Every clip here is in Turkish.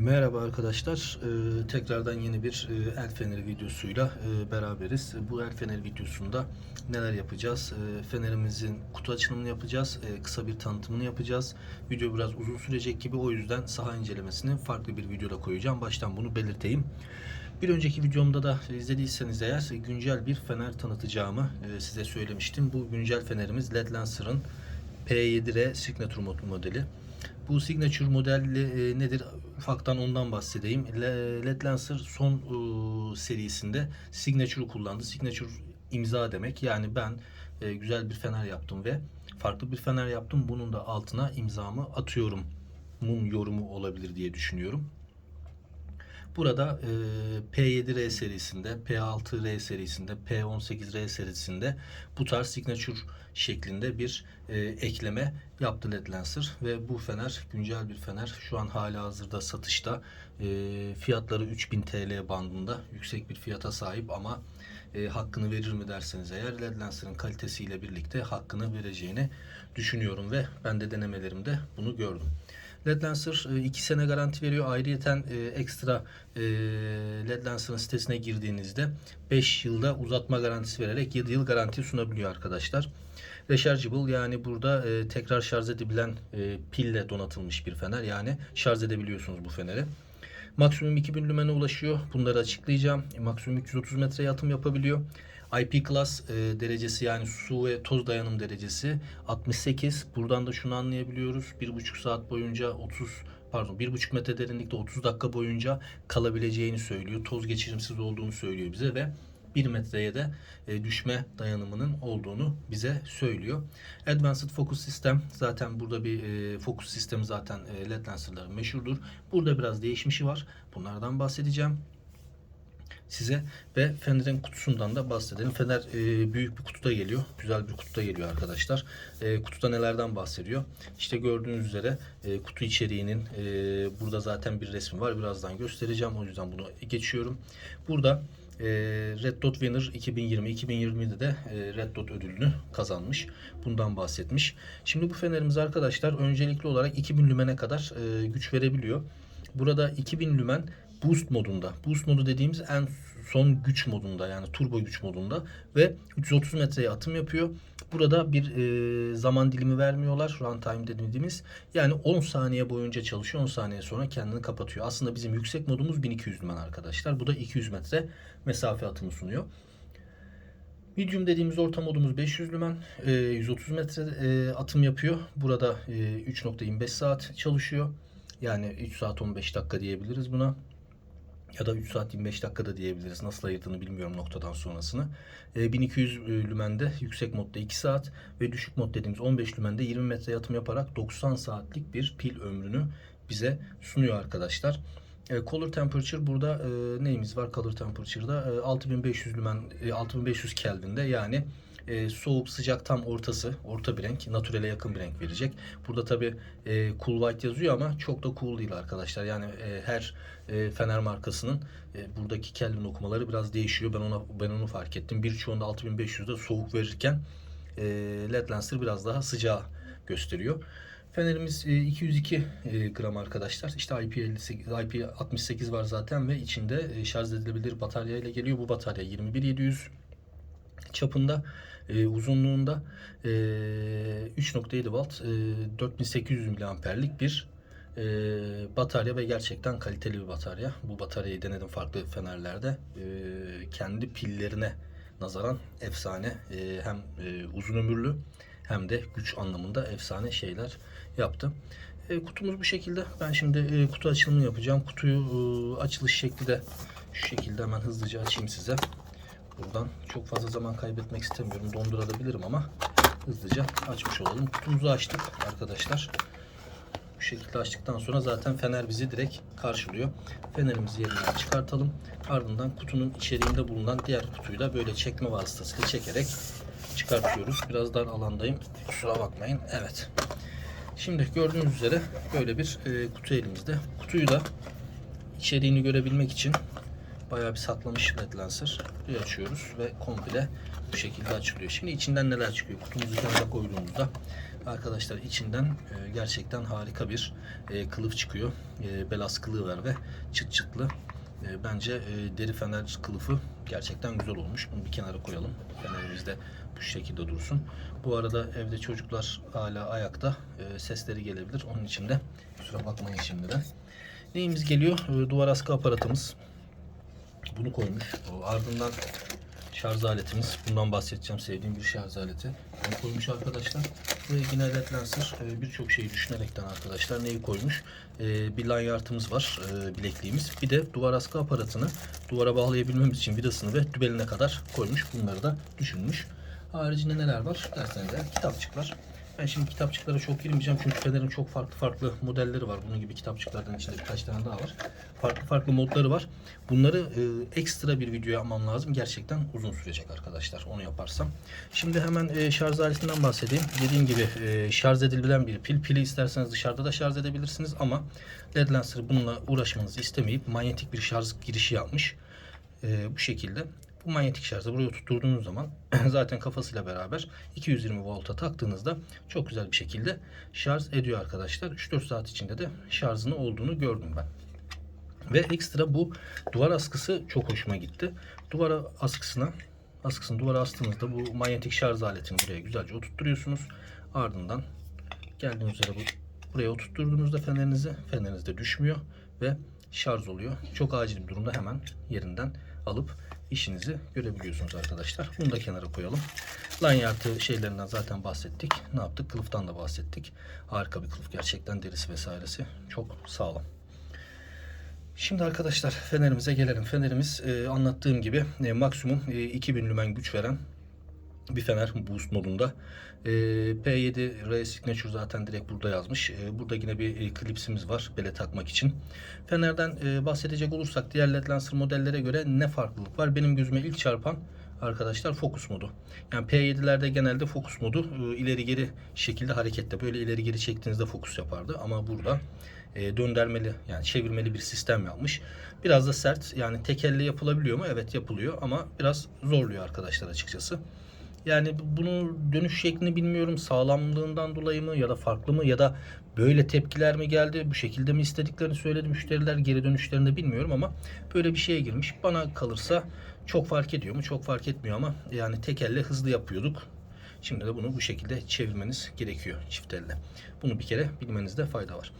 Merhaba arkadaşlar. Ee, tekrardan yeni bir e, el feneri videosuyla e, beraberiz. Bu el feneri videosunda neler yapacağız? E, fenerimizin kutu açılımını yapacağız. E, kısa bir tanıtımını yapacağız. Video biraz uzun sürecek gibi o yüzden saha incelemesini farklı bir videoda koyacağım. Baştan bunu belirteyim. Bir önceki videomda da izlediyseniz eğer güncel bir fener tanıtacağımı e, size söylemiştim. Bu güncel fenerimiz LED Lancer'ın P7R Signature mod- modeli. Bu Signature modeli e, nedir? Ufaktan ondan bahsedeyim. Le- LED Lancer son e, serisinde Signature'u kullandı. Signature imza demek. Yani ben e, güzel bir fener yaptım ve farklı bir fener yaptım. Bunun da altına imzamı atıyorum. Mun yorumu olabilir diye düşünüyorum. Burada e, P7R serisinde, P6R serisinde, P18R serisinde bu tarz signature şeklinde bir e, ekleme yaptı LED Lancer ve bu fener güncel bir fener. Şu an hala hazırda satışta. E, fiyatları 3000 TL bandında yüksek bir fiyata sahip ama e, hakkını verir mi derseniz eğer LED Lancer'ın kalitesiyle birlikte hakkını vereceğini düşünüyorum ve ben de denemelerimde bunu gördüm. LED Lancer 2 sene garanti veriyor. Ayrıyeten e, ekstra e, LED Lancer'ın sitesine girdiğinizde 5 yılda uzatma garantisi vererek 7 yıl garanti sunabiliyor arkadaşlar. Rechargeable yani burada e, tekrar şarj edebilen e, pille donatılmış bir fener. Yani şarj edebiliyorsunuz bu feneri. Maksimum 2000 lümene ulaşıyor. Bunları açıklayacağım. Maksimum 330 metre atım yapabiliyor. IP Class e, derecesi yani su ve toz dayanım derecesi 68. Buradan da şunu anlayabiliyoruz. 1,5 saat boyunca 30 pardon 1,5 metre derinlikte 30 dakika boyunca kalabileceğini söylüyor. Toz geçirimsiz olduğunu söylüyor bize ve 1 metreye de e, düşme dayanımının olduğunu bize söylüyor. Advanced Focus System zaten burada bir e, fokus sistemi zaten e, LED Lancer'ların meşhurdur. Burada biraz değişmişi var. Bunlardan bahsedeceğim size ve Fener'in kutusundan da bahsedelim. Fener e, büyük bir kutuda geliyor. Güzel bir kutuda geliyor arkadaşlar. E, kutuda nelerden bahsediyor? İşte gördüğünüz üzere e, kutu içeriğinin e, burada zaten bir resmi var. Birazdan göstereceğim. O yüzden bunu geçiyorum. Burada e, Red Dot Winner 2020 2020'de de e, Red Dot ödülünü kazanmış. Bundan bahsetmiş. Şimdi bu fenerimiz arkadaşlar öncelikli olarak 2000 lümene kadar e, güç verebiliyor. Burada 2000 lümen boost modunda. Boost modu dediğimiz en son güç modunda yani turbo güç modunda ve 330 metreye atım yapıyor. Burada bir e, zaman dilimi vermiyorlar runtime dediğimiz. Yani 10 saniye boyunca çalışıyor 10 saniye sonra kendini kapatıyor. Aslında bizim yüksek modumuz 1200 lümen arkadaşlar. Bu da 200 metre mesafe atımı sunuyor. Medium dediğimiz orta modumuz 500 lümen, e, 130 metre e, atım yapıyor. Burada e, 3.25 saat çalışıyor. Yani 3 saat 15 dakika diyebiliriz buna. Ya da 3 saat 25 dakikada diyebiliriz. Nasıl ayırdığını bilmiyorum noktadan sonrasını. E, 1200 lümende yüksek modda 2 saat ve düşük mod dediğimiz 15 lümende 20 metre yatım yaparak 90 saatlik bir pil ömrünü bize sunuyor arkadaşlar. E, color temperature burada e, neyimiz var color temperature'da? E, 6500 lümen e, 6500 Kelvin'de yani e, soğuk sıcak tam ortası orta bir renk naturele yakın bir renk verecek. Burada tabi e, cool white yazıyor ama çok da cool değil arkadaşlar. Yani e, her e, fener markasının e, buradaki Kelvin okumaları biraz değişiyor. Ben ona ben onu fark ettim. Birçoğunda 6500'de soğuk verirken e, LED Lancer biraz daha sıcağı gösteriyor. Fenerimiz e, 202 e, gram arkadaşlar. İşte IP58, IP68 var zaten ve içinde e, şarj edilebilir batarya ile geliyor. Bu batarya 21700 çapında e, uzunluğunda e, 3.7 volt e, 4800 miliamperlik bir e, batarya ve gerçekten kaliteli bir batarya. Bu bataryayı denedim farklı fenerlerde. E, kendi pillerine nazaran efsane e, hem e, uzun ömürlü hem de güç anlamında efsane şeyler yaptı. E, kutumuz bu şekilde. Ben şimdi e, kutu açılımını yapacağım. Kutuyu e, açılış şekli de şu şekilde hemen hızlıca açayım size. Buradan çok fazla zaman kaybetmek istemiyorum. Dondurabilirim ama hızlıca açmış olalım. Kutumuzu açtık arkadaşlar. Bu şekilde açtıktan sonra zaten fener bizi direkt karşılıyor. Fenerimizi yerinden çıkartalım. Ardından kutunun içeriğinde bulunan diğer kutuyu da böyle çekme vasıtasıyla çekerek çıkartıyoruz. Biraz dar alandayım. Kusura bakmayın. Evet. Şimdi gördüğünüz üzere böyle bir e, kutu elimizde. Kutuyu da içeriğini görebilmek için bayağı bir saklamış LED Lancer. Bir açıyoruz ve komple bu şekilde açılıyor. Şimdi içinden neler çıkıyor? Kutumuzu kenara koyduğumuzda arkadaşlar içinden e, gerçekten harika bir e, kılıf çıkıyor. E, bel askılığı var ve çıt çıtlı. E, bence e, deri fener kılıfı gerçekten güzel olmuş. Bunu bir kenara koyalım. Fenerimiz de bu şekilde dursun. Bu arada evde çocuklar hala ayakta. E, sesleri gelebilir. Onun için de kusura bakmayın şimdiden. Neyimiz geliyor? E, duvar askı aparatımız. Bunu koymuş. O ardından şarj aletimiz. Bundan bahsedeceğim. Sevdiğim bir şarj aleti. Bunu koymuş arkadaşlar. Buraya yine led lancer e, birçok şeyi düşünerekten arkadaşlar neyi koymuş? E, bir lanyardımız var. e, bilekliğimiz. Bir de duvar askı aparatını duvara bağlayabilmemiz için vidasını ve dübeline kadar koymuş. Bunları da düşünmüş. Haricinde neler var derseniz eğer kitapçıklar. Ben şimdi kitapçıklara çok girmeyeceğim çünkü Fener'in çok farklı farklı modelleri var. Bunun gibi kitapçıklardan içinde birkaç tane daha var. Farklı farklı modları var. Bunları e, ekstra bir video yapmam lazım. Gerçekten uzun sürecek arkadaşlar onu yaparsam. Şimdi hemen e, şarj aletinden bahsedeyim. Dediğim gibi e, şarj edilebilen bir pil. Pili isterseniz dışarıda da şarj edebilirsiniz ama LED Lancer bununla uğraşmanızı istemeyip manyetik bir şarj girişi yapmış. E, bu şekilde. Bu manyetik şarjı buraya tutturduğunuz zaman zaten kafasıyla beraber 220 volta taktığınızda çok güzel bir şekilde şarj ediyor arkadaşlar. 3-4 saat içinde de şarjını olduğunu gördüm ben. Ve ekstra bu duvar askısı çok hoşuma gitti. Duvar askısına askısını duvara astığınızda bu manyetik şarj aletini buraya güzelce oturtturuyorsunuz. Ardından geldiğiniz üzere bu buraya oturtturduğunuzda fenerinizi feneriniz de düşmüyor ve şarj oluyor. Çok acil bir durumda hemen yerinden alıp işinizi görebiliyorsunuz arkadaşlar. Bunu da kenara koyalım. Lanyardı şeylerinden zaten bahsettik. Ne yaptık? Kılıftan da bahsettik. Harika bir kılıf. Gerçekten derisi vesairesi çok sağlam. Şimdi arkadaşlar fenerimize gelelim. Fenerimiz e, anlattığım gibi e, maksimum e, 2000 lümen güç veren bir fener boost modunda. E, P7 Ray Signature zaten direkt burada yazmış. E, burada yine bir e, klipsimiz var bele takmak için. Fenerden e, bahsedecek olursak diğer LED Lancer modellere göre ne farklılık var? Benim gözüme ilk çarpan arkadaşlar fokus modu. Yani P7'lerde genelde fokus modu e, ileri geri şekilde harekette. Böyle ileri geri çektiğinizde fokus yapardı. Ama burada e, döndürmeli yani çevirmeli bir sistem yapmış. Biraz da sert yani tekelli yapılabiliyor mu? Evet yapılıyor ama biraz zorluyor arkadaşlar açıkçası. Yani bunun dönüş şeklini bilmiyorum sağlamlığından dolayı mı ya da farklı mı ya da böyle tepkiler mi geldi bu şekilde mi istediklerini söyledi müşteriler geri dönüşlerini de bilmiyorum ama böyle bir şeye girmiş. Bana kalırsa çok fark ediyor mu? Çok fark etmiyor ama yani tek elle hızlı yapıyorduk. Şimdi de bunu bu şekilde çevirmeniz gerekiyor çift elle. Bunu bir kere bilmenizde fayda var.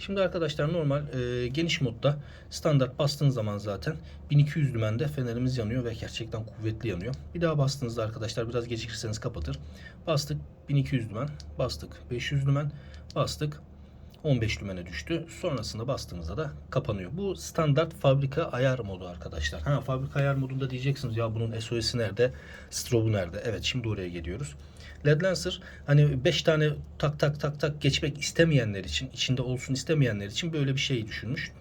Şimdi arkadaşlar normal e, geniş modda standart bastığınız zaman zaten 1200 lümende fenerimiz yanıyor ve gerçekten kuvvetli yanıyor. Bir daha bastığınızda arkadaşlar biraz gecikirseniz kapatır. Bastık 1200 lümen, bastık 500 lümen, bastık 15 lümene düştü. Sonrasında bastığımızda da kapanıyor. Bu standart fabrika ayar modu arkadaşlar. Ha fabrika ayar modunda diyeceksiniz ya bunun SOS'i nerede? Strobe'u nerede? Evet şimdi oraya geliyoruz. LED Lancer hani 5 tane tak tak tak tak geçmek istemeyenler için, içinde olsun istemeyenler için böyle bir şey düşünmüş.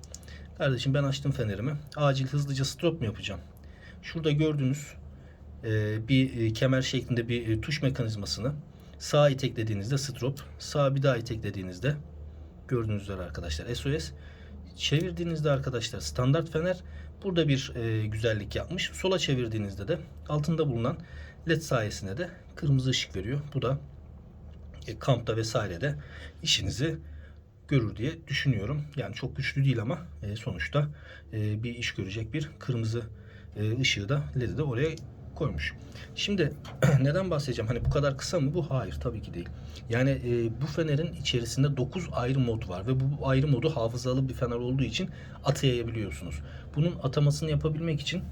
Kardeşim ben açtım fenerimi. Acil hızlıca strop mu yapacağım? Şurada gördüğünüz e, bir e, kemer şeklinde bir e, tuş mekanizmasını sağa iteklediğinizde strop, sağa bir daha iteklediğinizde gördüğünüz üzere arkadaşlar SOS. Çevirdiğinizde arkadaşlar standart fener burada bir e, güzellik yapmış. Sola çevirdiğinizde de altında bulunan led sayesinde de kırmızı ışık veriyor. Bu da e, kampta vesairede işinizi görür diye düşünüyorum. Yani çok güçlü değil ama e, sonuçta e, bir iş görecek bir kırmızı e, ışığı da LED'i de oraya koymuş. Şimdi neden bahsedeceğim? Hani bu kadar kısa mı bu? Hayır tabii ki değil. Yani e, bu fenerin içerisinde 9 ayrı mod var ve bu ayrı modu hafızalı bir fener olduğu için atayabiliyorsunuz. Bunun atamasını yapabilmek için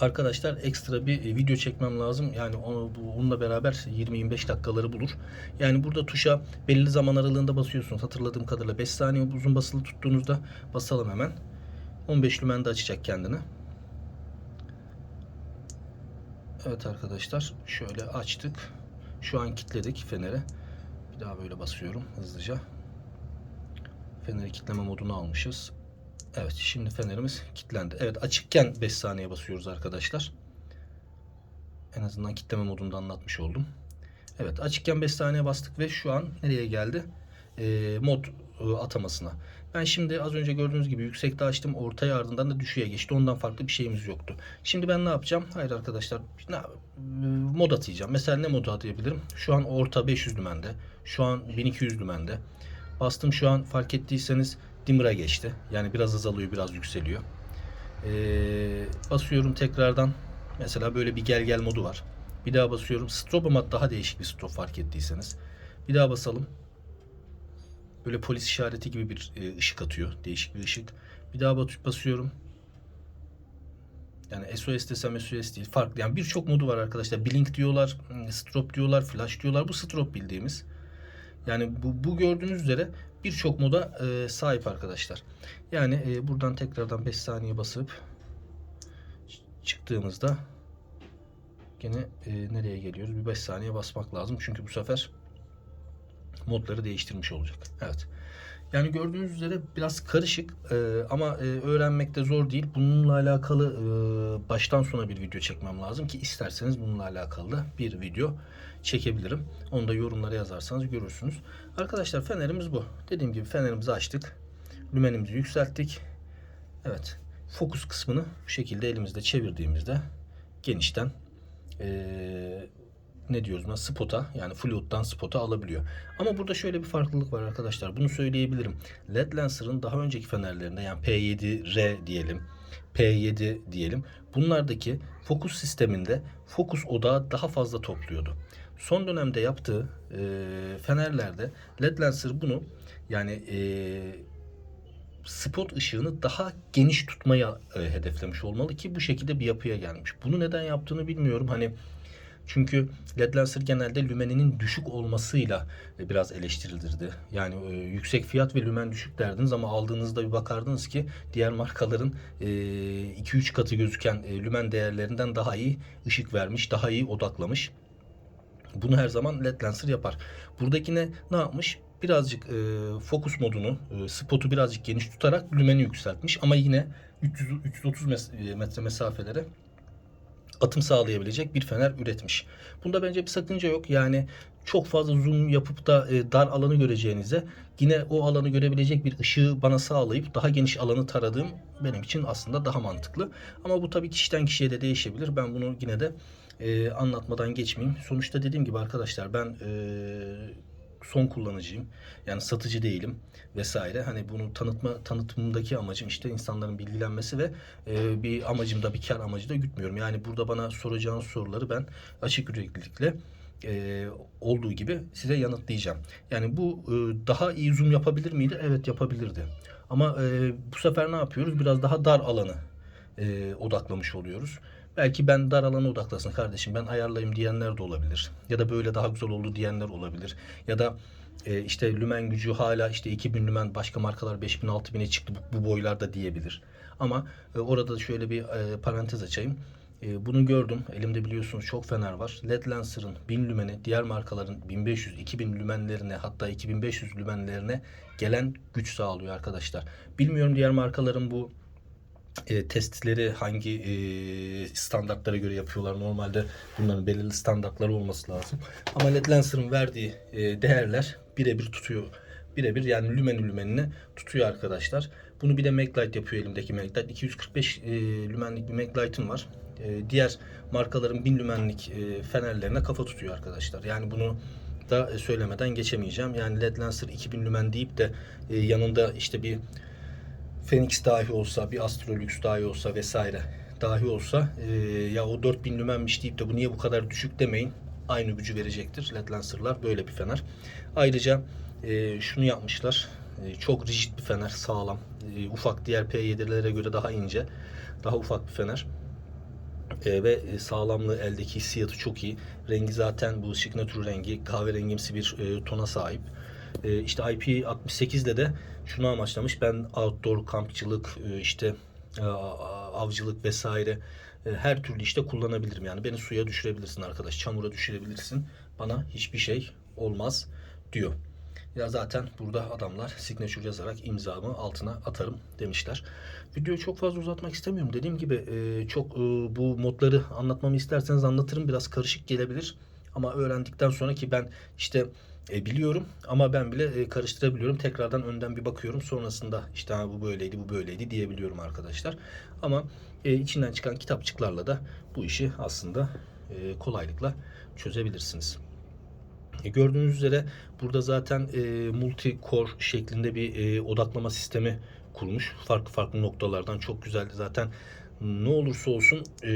arkadaşlar ekstra bir e, video çekmem lazım. Yani onu, bu- onunla beraber 20-25 dakikaları bulur. Yani burada tuşa belirli zaman aralığında basıyorsunuz. Hatırladığım kadarıyla 5 saniye uzun basılı tuttuğunuzda basalım hemen. 15 lümende açacak kendini. Evet arkadaşlar şöyle açtık. Şu an kilitledik feneri. Bir daha böyle basıyorum hızlıca. Feneri kitleme modunu almışız. Evet şimdi fenerimiz kilitlendi. Evet açıkken 5 saniye basıyoruz arkadaşlar. En azından kitleme modunda anlatmış oldum. Evet açıkken 5 saniye bastık ve şu an nereye geldi? Ee, mod e, atamasına. Ben şimdi az önce gördüğünüz gibi yüksekte açtım. Ortaya ardından da düşüğe geçti. Ondan farklı bir şeyimiz yoktu. Şimdi ben ne yapacağım? Hayır arkadaşlar. Ne, e, mod atayacağım. Mesela ne modu atayabilirim? Şu an orta 500 lümende. Şu an 1200 lümende. Bastım şu an fark ettiyseniz dimmer'a geçti. Yani biraz azalıyor biraz yükseliyor. Ee, basıyorum tekrardan. Mesela böyle bir gel gel modu var. Bir daha basıyorum. Strobe ama daha değişik bir strobe fark ettiyseniz. Bir daha basalım. Böyle polis işareti gibi bir e, ışık atıyor. Değişik bir ışık. Bir daha bat- basıyorum. Yani SOS desem SOS değil. Farklı. Yani birçok modu var arkadaşlar. Blink diyorlar, hmm, strobe diyorlar, flash diyorlar. Bu strobe bildiğimiz. Yani bu, bu gördüğünüz üzere birçok moda e, sahip arkadaşlar. Yani e, buradan tekrardan 5 saniye basıp çıktığımızda gene e, nereye geliyoruz? Bir 5 saniye basmak lazım. Çünkü bu sefer modları değiştirmiş olacak. Evet. Yani gördüğünüz üzere biraz karışık e, ama e, öğrenmekte zor değil. Bununla alakalı e, baştan sona bir video çekmem lazım ki isterseniz bununla alakalı da bir video çekebilirim. Onu da yorumlara yazarsanız görürsünüz. Arkadaşlar fenerimiz bu. Dediğim gibi fenerimizi açtık. Lümenimizi yükselttik. Evet. Fokus kısmını bu şekilde elimizde çevirdiğimizde genişten eee ne diyoruz buna spota yani fluid'dan spota alabiliyor. Ama burada şöyle bir farklılık var arkadaşlar. Bunu söyleyebilirim. LED Lancer'ın daha önceki fenerlerinde yani P7R diyelim, P7 diyelim. Bunlardaki fokus sisteminde fokus odağı daha fazla topluyordu. Son dönemde yaptığı e, fenerlerde LED Lancer bunu yani e, spot ışığını daha geniş tutmaya e, hedeflemiş olmalı ki bu şekilde bir yapıya gelmiş. Bunu neden yaptığını bilmiyorum. Hani çünkü LED Lancer genelde lümeninin düşük olmasıyla e, biraz eleştirilirdi. Yani e, yüksek fiyat ve lümen düşük derdiniz ama aldığınızda bir bakardınız ki diğer markaların e, 2-3 katı gözüken e, lümen değerlerinden daha iyi ışık vermiş, daha iyi odaklamış. Bunu her zaman LED Lancer yapar. Buradakine ne yapmış? Birazcık e, fokus modunu, e, spotu birazcık geniş tutarak lümeni yükseltmiş ama yine 300, 330 mes- e, metre mesafelere atım sağlayabilecek bir fener üretmiş. Bunda bence bir sakınca yok. Yani çok fazla zoom yapıp da e, dar alanı göreceğinize yine o alanı görebilecek bir ışığı bana sağlayıp daha geniş alanı taradığım benim için aslında daha mantıklı. Ama bu tabii kişiden kişiye de değişebilir. Ben bunu yine de e, anlatmadan geçmeyeyim. Sonuçta dediğim gibi arkadaşlar ben e, son kullanıcıyım. Yani satıcı değilim vesaire. Hani bunu tanıtma tanıtımındaki amacım işte insanların bilgilenmesi ve e, bir amacım da bir kar amacı da gütmüyorum. Yani burada bana soracağınız soruları ben açık yüreklilikle e, olduğu gibi size yanıtlayacağım. Yani bu e, daha iyi zoom yapabilir miydi? Evet yapabilirdi. Ama e, bu sefer ne yapıyoruz? Biraz daha dar alanı e, odaklamış oluyoruz. Belki ben dar alana odaklasın kardeşim ben ayarlayayım diyenler de olabilir. Ya da böyle daha güzel oldu diyenler olabilir. Ya da e, işte lümen gücü hala işte 2000 lümen başka markalar 5000 6000'e çıktı bu, bu boylarda diyebilir. Ama e, orada da şöyle bir e, parantez açayım. E, bunu gördüm. Elimde biliyorsunuz çok fener var. LED Lancer'ın 1000 lümeni diğer markaların 1500 2000 lümenlerine hatta 2500 lümenlerine gelen güç sağlıyor arkadaşlar. Bilmiyorum diğer markaların bu e, testleri hangi e, standartlara göre yapıyorlar. Normalde bunların belirli standartları olması lazım. Ama LED Lancer'ın verdiği e, değerler birebir tutuyor. Birebir yani lümeni lümenini tutuyor arkadaşlar. Bunu bir de Maglite yapıyor elimdeki Maglite. 245 e, lümenlik bir Maglite'ım var. E, diğer markaların 1000 lümenlik e, fenerlerine kafa tutuyor arkadaşlar. Yani bunu da söylemeden geçemeyeceğim. Yani LED Lancer 2000 lümen deyip de e, yanında işte bir Phoenix dahi olsa, bir Astrolux dahi olsa vesaire dahi olsa e, ya o 4000 lümenmiş deyip de bu niye bu kadar düşük demeyin. Aynı gücü verecektir. LED Lancer'lar böyle bir fener. Ayrıca e, şunu yapmışlar. E, çok rigid bir fener, sağlam. E, ufak diğer P7'lere göre daha ince. Daha ufak bir fener. E, ve e, sağlamlığı eldeki hissiyatı çok iyi. Rengi zaten bu signature rengi kahverengimsi bir e, tona sahip. E, işte IP68'de de şunu amaçlamış. Ben outdoor kampçılık, e, işte e, avcılık vesaire e, her türlü işte kullanabilirim. Yani beni suya düşürebilirsin arkadaş, çamura düşürebilirsin. Bana hiçbir şey olmaz diyor. Ya zaten burada adamlar signature yazarak imzamı altına atarım demişler. Videoyu çok fazla uzatmak istemiyorum. Dediğim gibi çok bu modları anlatmamı isterseniz anlatırım. Biraz karışık gelebilir. Ama öğrendikten sonra ki ben işte e, biliyorum ama ben bile e, karıştırabiliyorum. Tekrardan önden bir bakıyorum. Sonrasında işte ha, bu böyleydi, bu böyleydi diyebiliyorum arkadaşlar. Ama e, içinden çıkan kitapçıklarla da bu işi aslında e, kolaylıkla çözebilirsiniz. E, gördüğünüz üzere burada zaten e, multi core şeklinde bir e, odaklama sistemi kurmuş. Farklı farklı noktalardan çok güzel zaten ne olursa olsun e,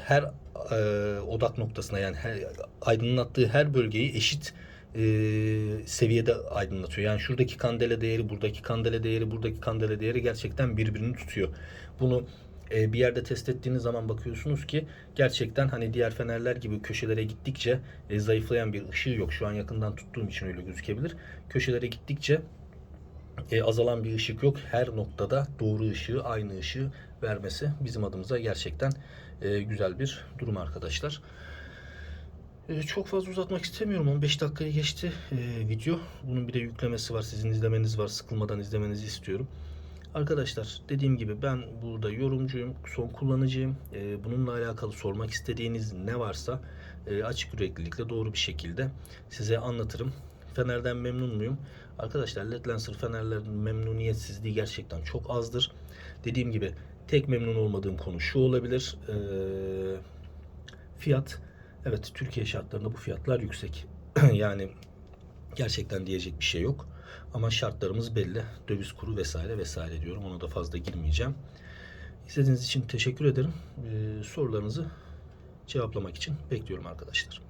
her e, odak noktasına yani her, aydınlattığı her bölgeyi eşit e, seviyede aydınlatıyor. Yani şuradaki kandela değeri, buradaki kandela değeri, buradaki kandela değeri gerçekten birbirini tutuyor. Bunu e, bir yerde test ettiğiniz zaman bakıyorsunuz ki gerçekten hani diğer fenerler gibi köşelere gittikçe e, zayıflayan bir ışığı yok. Şu an yakından tuttuğum için öyle gözükebilir. Köşelere gittikçe e, azalan bir ışık yok. Her noktada doğru ışığı, aynı ışığı vermesi bizim adımıza gerçekten e, güzel bir durum arkadaşlar. E, çok fazla uzatmak istemiyorum. 15 dakikaya geçti e, video. Bunun bir de yüklemesi var. Sizin izlemeniz var. Sıkılmadan izlemenizi istiyorum. Arkadaşlar dediğim gibi ben burada yorumcuyum, son kullanıcıyım. E, bununla alakalı sormak istediğiniz ne varsa e, açık yüreklilikle doğru bir şekilde size anlatırım. Fener'den memnun muyum? Arkadaşlar LED Lancer fenerlerin memnuniyetsizliği gerçekten çok azdır. Dediğim gibi tek memnun olmadığım konu şu olabilir. E, fiyat. Evet Türkiye şartlarında bu fiyatlar yüksek. yani gerçekten diyecek bir şey yok. Ama şartlarımız belli. Döviz kuru vesaire vesaire diyorum. Ona da fazla girmeyeceğim. İzlediğiniz için teşekkür ederim. Ee, sorularınızı cevaplamak için bekliyorum arkadaşlar.